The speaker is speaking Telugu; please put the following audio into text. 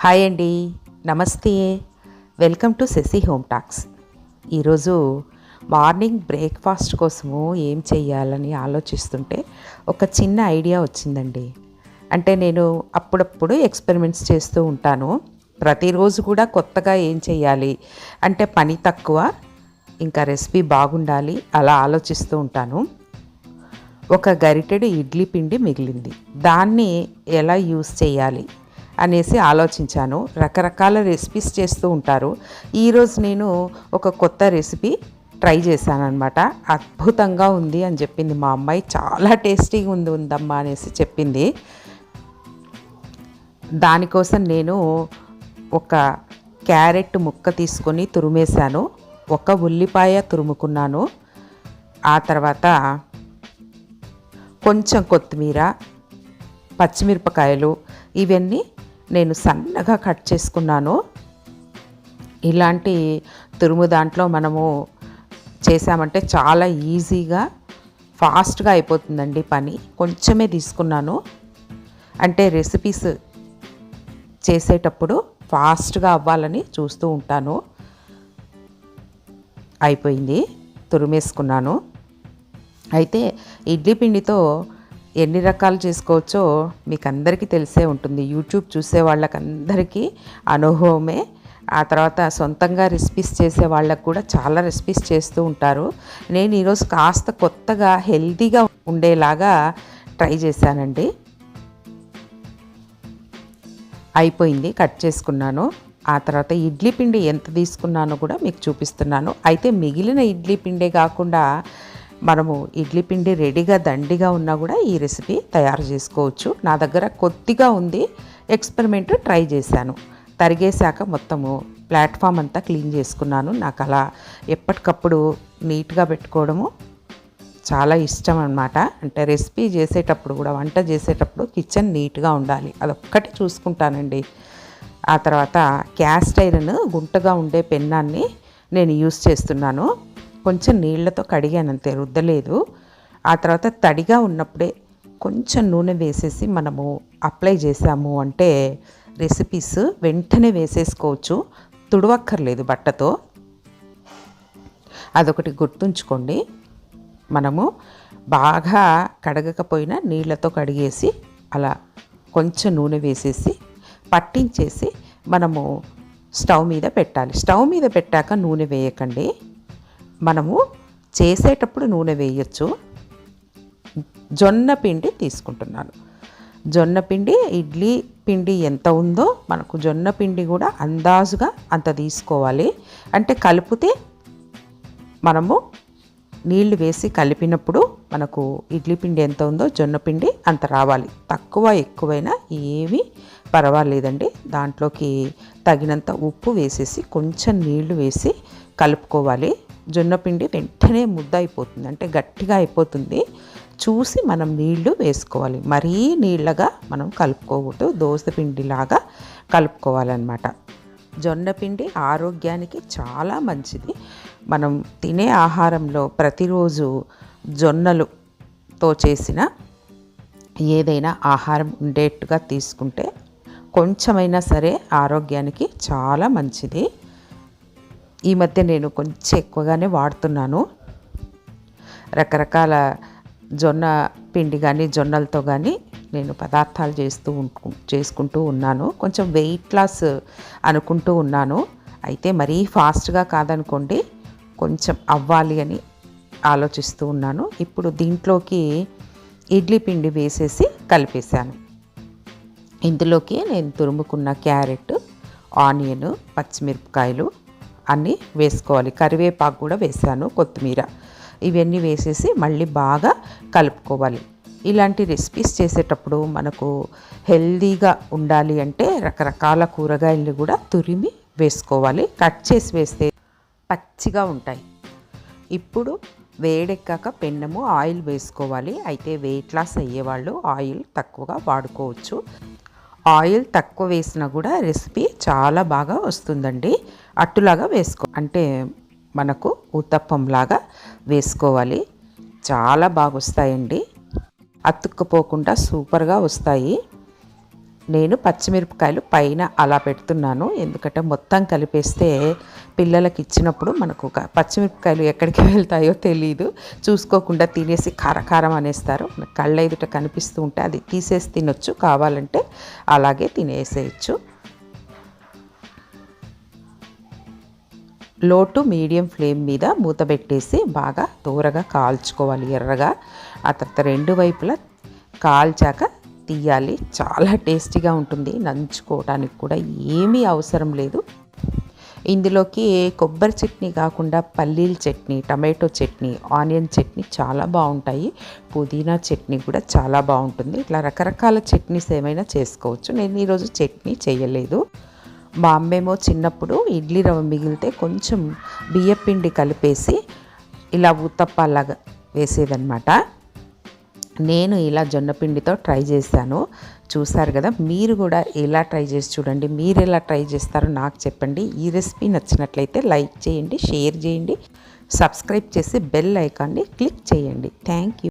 హాయ్ అండి. నమస్తే. Welcome to Shashi home talks. ఈరోజు మార్నింగ్ బ్రేక్ఫాస్ట్ కోసము ఏం చేయాలని ఆలోచిస్తుంటే ఒక చిన్న ఐడియా వచ్చిందండి. అంటే నేను అప్పుడప్పుడు ఎక్స్పెరిమెంట్స్ చేస్తూ ఉంటాను. ప్రతిరోజు కూడా కొత్తగా ఏం చేయాలి? అంటే పని తక్కువ ఇంకా రెసిపీ బాగుండాలి అలా ఆలోచిస్తూ ఉంటాను. ఒక గరిటెడు ఇడ్లీ పిండి మిగిలింది. దాన్ని ఎలా యూస్ చేయాలి? అనేసి ఆలోచించాను. రకరకాల రెసిపీస్ చేస్తూ ఉంటారు. ఈరోజు నేను ఒక కొత్త రెసిపీ ట్రై చేశాను అనమాట అద్భుతంగా ఉంది అని చెప్పింది మా అమ్మాయి. చాలా టేస్టీగా ఉంది ఉందమ్మా అనేసి చెప్పింది. దానికోసం నేను ఒక క్యారెట్ ముక్క తీసుకొని తురిమేశాను. ఒక ఉల్లిపాయ తురుముకున్నాను. ఆ తర్వాత కొంచెం కొత్తిమీర పచ్చిమిరపకాయలు ఇవన్నీ నేను సన్నగా కట్ చేసుకున్నాను. ఇలాంటి తురుము దాంట్లో మనము చేసామంటే చాలా ఈజీగా ఫాస్ట్గా అయిపోతుందండి పని. కొంచెమే తీసుకున్నాను. అంటే రెసిపీస్ చేసేటప్పుడు ఫాస్ట్గా అవ్వాలని చూస్తూ ఉంటాను. అయిపోయింది. తురిమేసుకున్నాను. అయితే ఇడ్లీ పిండితో ఎన్ని రకాలు చేసుకోవచ్చో మీకు అందరికీ తెలిసే ఉంటుంది. యూట్యూబ్ చూసే వాళ్ళకందరికీ అనుభవమే. ఆ తర్వాత సొంతంగా రెసిపీస్ చేసే వాళ్ళకు కూడా చాలా రెసిపీస్ చేస్తూ ఉంటారు. నేను ఈరోజు కాస్త కొత్తగా హెల్తీగా ఉండేలాగా ట్రై చేశానండి. అయిపోయింది కట్ చేసుకున్నాను. ఆ తర్వాత ఇడ్లీ పిండి ఎంత తీసుకున్నానో కూడా మీకు చూపిస్తున్నాను. అయితే మిగిలిన ఇడ్లీ పిండే కాకుండా మనము ఇడ్లీ పిండి రెడీగా దండిగా ఉన్నా కూడా ఈ రెసిపీ తయారు చేసుకోవచ్చు. నా దగ్గర కొద్దిగా ఉంది ఎక్స్పెరిమెంట్ ట్రై చేశాను. తరిగేశాక మొత్తము ప్లాట్ఫామ్ అంతా క్లీన్ చేసుకున్నాను. నాకు అలా ఎప్పటికప్పుడు నీట్గా పెట్టుకోవడము చాలా ఇష్టం అనమాట అంటే రెసిపీ చేసేటప్పుడు కూడా వంట చేసేటప్పుడు కిచెన్ నీట్గా ఉండాలి. అదొక్కటి చూసుకుంటానండి. ఆ తర్వాత క్యాస్ట్ ఐరన్ గుంటగా ఉండే పెన్నాన్ని నేను యూస్ చేస్తున్నాను. కొంచెం నీళ్ళతో కడిగాను అంతే రుద్దలేదు. ఆ తర్వాత తడిగా ఉన్నప్పుడే కొంచెం నూనె వేసేసి మనము అప్లై చేసాము అంటే రెసిపీస్ వెంటనే వేసేసుకోవచ్చు. తుడవక్కర్లేదు బట్టతో. అదొకటి గుర్తుంచుకోండి. మనము బాగా కడగకపోయినా నీళ్ళతో కడిగేసి అలా కొంచెం నూనె వేసేసి పట్టించేసి మనము స్టవ్ మీద పెట్టాలి. స్టవ్ మీద పెట్టాక నూనె వేయకండి. మనము చేసేటప్పుడు నూనె వేయచ్చు. జొన్న పిండి తీసుకుంటున్నాను. జొన్న పిండి ఇడ్లీ పిండి ఎంత ఉందో మనకు జొన్న పిండి కూడా అందాజుగా అంత తీసుకోవాలి. అంటే కలిపితే మనము నీళ్ళు వేసి కలిపినప్పుడు మనకు ఇడ్లీ పిండి ఎంత ఉందో జొన్న పిండి అంత రావాలి. తక్కువ ఎక్కువైనా ఏమీ పర్వాలేదండి. దాంట్లోకి తగినంత ఉప్పు వేసేసి కొంచెం నీళ్ళు వేసి కలుపుకోవాలి. జొన్న పిండి వెంటనే ముద్ద అయిపోతుంది అంటే గట్టిగా అయిపోతుంది. చూసి మనం నీళ్ళు వేసుకోవాలి. మరీ నీళ్ళగా మనం కలుపుకోకూడదు. దోశ పిండిలాగా కలుపుకోవాలన్నమాట. జొన్న పిండి ఆరోగ్యానికి చాలా మంచిది. మనం తినే ఆహారంలో ప్రతిరోజు జొన్నలుతో చేసిన ఏదైనా ఆహారం ఉండేట్టుగా తీసుకుంటే కొంచెమైనా సరే ఆరోగ్యానికి చాలా మంచిది. ఈ మధ్య నేను కొంచెం ఎక్కువగానే వాడుతున్నాను. రకరకాల జొన్న పిండి కానీ జొన్నలతో కానీ నేను పదార్థాలు చేస్తూ చేసుకుంటూ ఉన్నాను. కొంచెం వెయిట్ లాస్ అనుకుంటూ ఉన్నాను. అయితే మరీ ఫాస్ట్గా కాదనుకోండి కొంచెం అవ్వాలి అని ఆలోచిస్తూ ఉన్నాను. ఇప్పుడు దీంట్లోకి ఇడ్లీ పిండి వేసేసి కలిపేశాను. ఇందులోకి నేను తురుముకున్న క్యారెట్ ఆనియన్ పచ్చిమిరపకాయలు అన్నీ వేసుకోవాలి. కరివేపాకు కూడా వేసాను కొత్తిమీర. ఇవన్నీ వేసేసి మళ్ళీ బాగా కలుపుకోవాలి. ఇలాంటి రెసిపీస్ చేసేటప్పుడు మనకు హెల్దీగా ఉండాలి అంటే రకరకాల కూరగాయలు కూడా తురిమి వేసుకోవాలి. కట్ చేసి వేస్తే పచ్చిగా ఉంటాయి. ఇప్పుడు వేడెక్కాక పెన్నము ఆయిల్ వేసుకోవాలి. అయితే వెయిట్ లాస్ అయ్యేవాళ్ళు ఆయిల్ తక్కువగా వాడుకోవచ్చు. ఆయిల్ తక్కువ వేసినా కూడా రెసిపీ చాలా బాగా వస్తుందండి. అట్టులాగా వేసుకో. అంటే మనకు ఉత్తప్పంలాగా వేసుకోవాలి. చాలా బాగా వస్తాయండి అతుక్కుపోకుండా సూపర్గా వస్తాయి. నేను పచ్చిమిరపకాయలు పైన అలా పెడుతున్నాను. ఎందుకంటే మొత్తం కలిపేస్తే పిల్లలకి ఇచ్చినప్పుడు మనకు ఒక పచ్చిమిరపకాయలు ఎక్కడికి వెళ్తాయో తెలియదు చూసుకోకుండా తినేసి కారకారం అనేస్తారు. కళ్ళ ఎదుట కనిపిస్తూ ఉంటే అది తీసేసి తినొచ్చు. కావాలంటే అలాగే తినేసేయచ్చు. లో టు మీడియం ఫ్లేమ్ మీద మూత పెట్టేసి బాగా దూరగా కాల్చుకోవాలి ఎర్రగా. ఆ తర్వాత రెండు వైపులా కాల్చాక తీయాలి. చాలా టేస్టీగా ఉంటుంది. నంచుకోవడానికి కూడా ఏమీ అవసరం లేదు. ఇందులోకి కొబ్బరి చట్నీ కాకుండా పల్లీల చట్నీ టమాటో చట్నీ ఆనియన్ చట్నీ చాలా బాగుంటాయి. పుదీనా చట్నీ కూడా చాలా బాగుంటుంది. ఇట్లా రకరకాల చట్నీస్ ఏమైనా చేసుకోవచ్చు. నేను ఈరోజు చట్నీ చేయలేదు. మా అమ్మేమో చిన్నప్పుడు ఇడ్లీ రవ్వ మిగిలితే కొంచెం బియ్యపిండి కలిపేసి ఇలా ఉత్తప్పాలాగా వేసేదన్నమాట. నేను ఇలా జొన్నపిండితో ట్రై చేశాను. చూసారు కదా మీరు కూడా ఎలా ట్రై చేసి చూడండి. మీరు ఎలా ట్రై చేస్తారో నాకు చెప్పండి. ఈ రెసిపీ నచ్చినట్లయితే లైక్ చేయండి షేర్ చేయండి సబ్స్క్రైబ్ చేసి బెల్ ఐకాన్ని క్లిక్ చేయండి. Thank you.